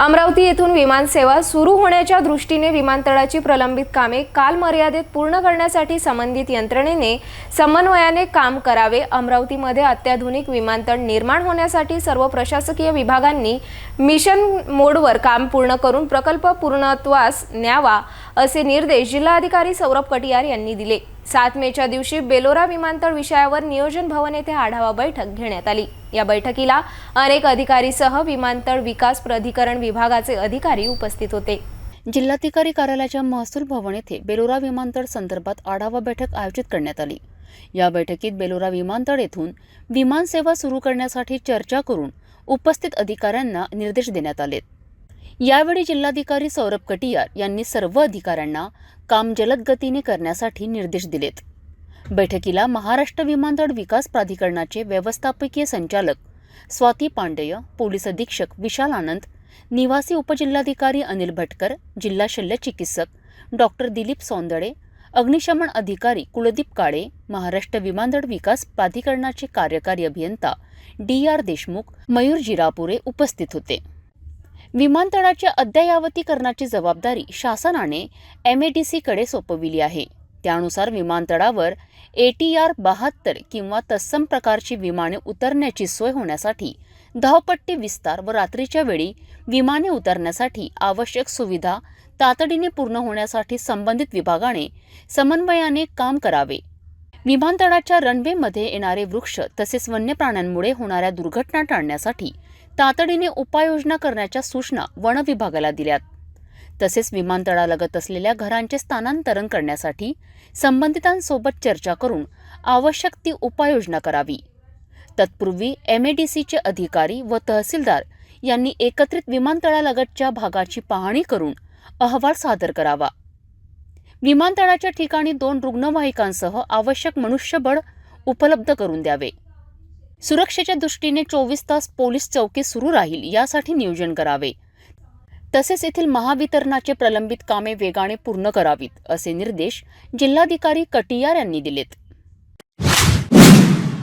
अमरावती येथून विमानसेवा सुरू होण्याच्या दृष्टीने विमानतळाची प्रलंबित कामे काल मर्यादेत पूर्ण करण्यासाठी संबंधित यंत्रणेने समन्वयाने काम करावे. अमरावतीमध्ये अत्याधुनिक विमानतळ निर्माण होण्यासाठी सर्व प्रशासकीय विभागांनी मिशन मोडवर काम पूर्ण करून प्रकल्प पूर्णत्वास न्यावा असे निर्देश जिल्हाधिकारी सौरभ कटियार यांनी दिले. सात मेच्या दिवशी बेलोरा विमानतळ विषयावर नियोजन भवन येथे आढावा बैठक घेण्यात आली. या बैठकीला अनेक अधिकारीसह विमानतळ विकास प्राधिकरण विभागाचे अधिकारी उपस्थित होते. जिल्हाधिकारी कार्यालयाच्या महसूल भवन येथे बेलोरा विमानतळ संदर्भात आढावा बैठक आयोजित करण्यात आली. या बैठकीत बेलोरा विमानतळ येथून विमानसेवा सुरू करण्यासाठी चर्चा करून उपस्थित अधिकाऱ्यांना निर्देश देण्यात आलेत. यावेळी जिल्हाधिकारी सौरभ कटियार यांनी सर्व अधिकाऱ्यांना काम जलद गतीने करण्यासाठी निर्देश दिलेत. बैठकीला महाराष्ट्र विमानतळ विकास प्राधिकरणाचे व्यवस्थापकीय संचालक स्वाती पांडेय पोलीस अधीक्षक विशाल आनंद निवासी उपजिल्हाधिकारी अनिल भटकर जिल्हा शल्य चिकित्सक डॉक्टर दिलीप सौंदळे अग्निशमन अधिकारी कुलदीप काळे महाराष्ट्र विमानतळ विकास प्राधिकरणाचे कार्यकारी अभियंता डी आर देशमुख मयूर जिरापुरे उपस्थित होते. विमानतळाच्या अद्ययावतीकरणाची जबाबदारी शासनाने एमएडीसीकडे सोपविली आहे. त्यानुसार विमानतळावर एटीआर बहात्तर किंवा तत्सम प्रकारची विमाने उतरण्याची सोय होण्यासाठी धावपट्टी विस्तार व रात्रीच्या वेळी विमाने उतरण्यासाठी आवश्यक सुविधा तातडीने पूर्ण होण्यासाठी संबंधित विभागाने समन्वयाने काम करावे. विमानतळाच्या रनवेमध्ये येणारे वृक्ष तसेच वन्य प्राण्यांमुळे होणाऱ्या दुर्घटना टाळण्यासाठी तातडीने उपाययोजना करण्याच्या सूचना वन विभागाला दिल्यात. तसेच विमानतळालगत असलेल्या घरांचे स्थानांतरण करण्यासाठी संबंधितांसोबत चर्चा करून आवश्यक ती उपाययोजना करावी. तत्पूर्वी एमएडीसीचे अधिकारी व तहसीलदार यांनी एकत्रित विमानतळालगतच्या भागाची पाहणी करून अहवाल सादर करावा. विमानतळाच्या ठिकाणी दोन रुग्णवाहिकांसह आवश्यक मनुष्यबळ उपलब्ध करून द्यावे. सुरक्षेच्या दृष्टीने चोवीस तास पोलीस चौकी सुरू राहील यासाठी नियोजन करावे. तसेच येथील महावितरणाचे प्रलंबित कामे वेगाने पूर्ण करावीत असे निर्देश जिल्हाधिकारी कटियार यांनी दिलेत.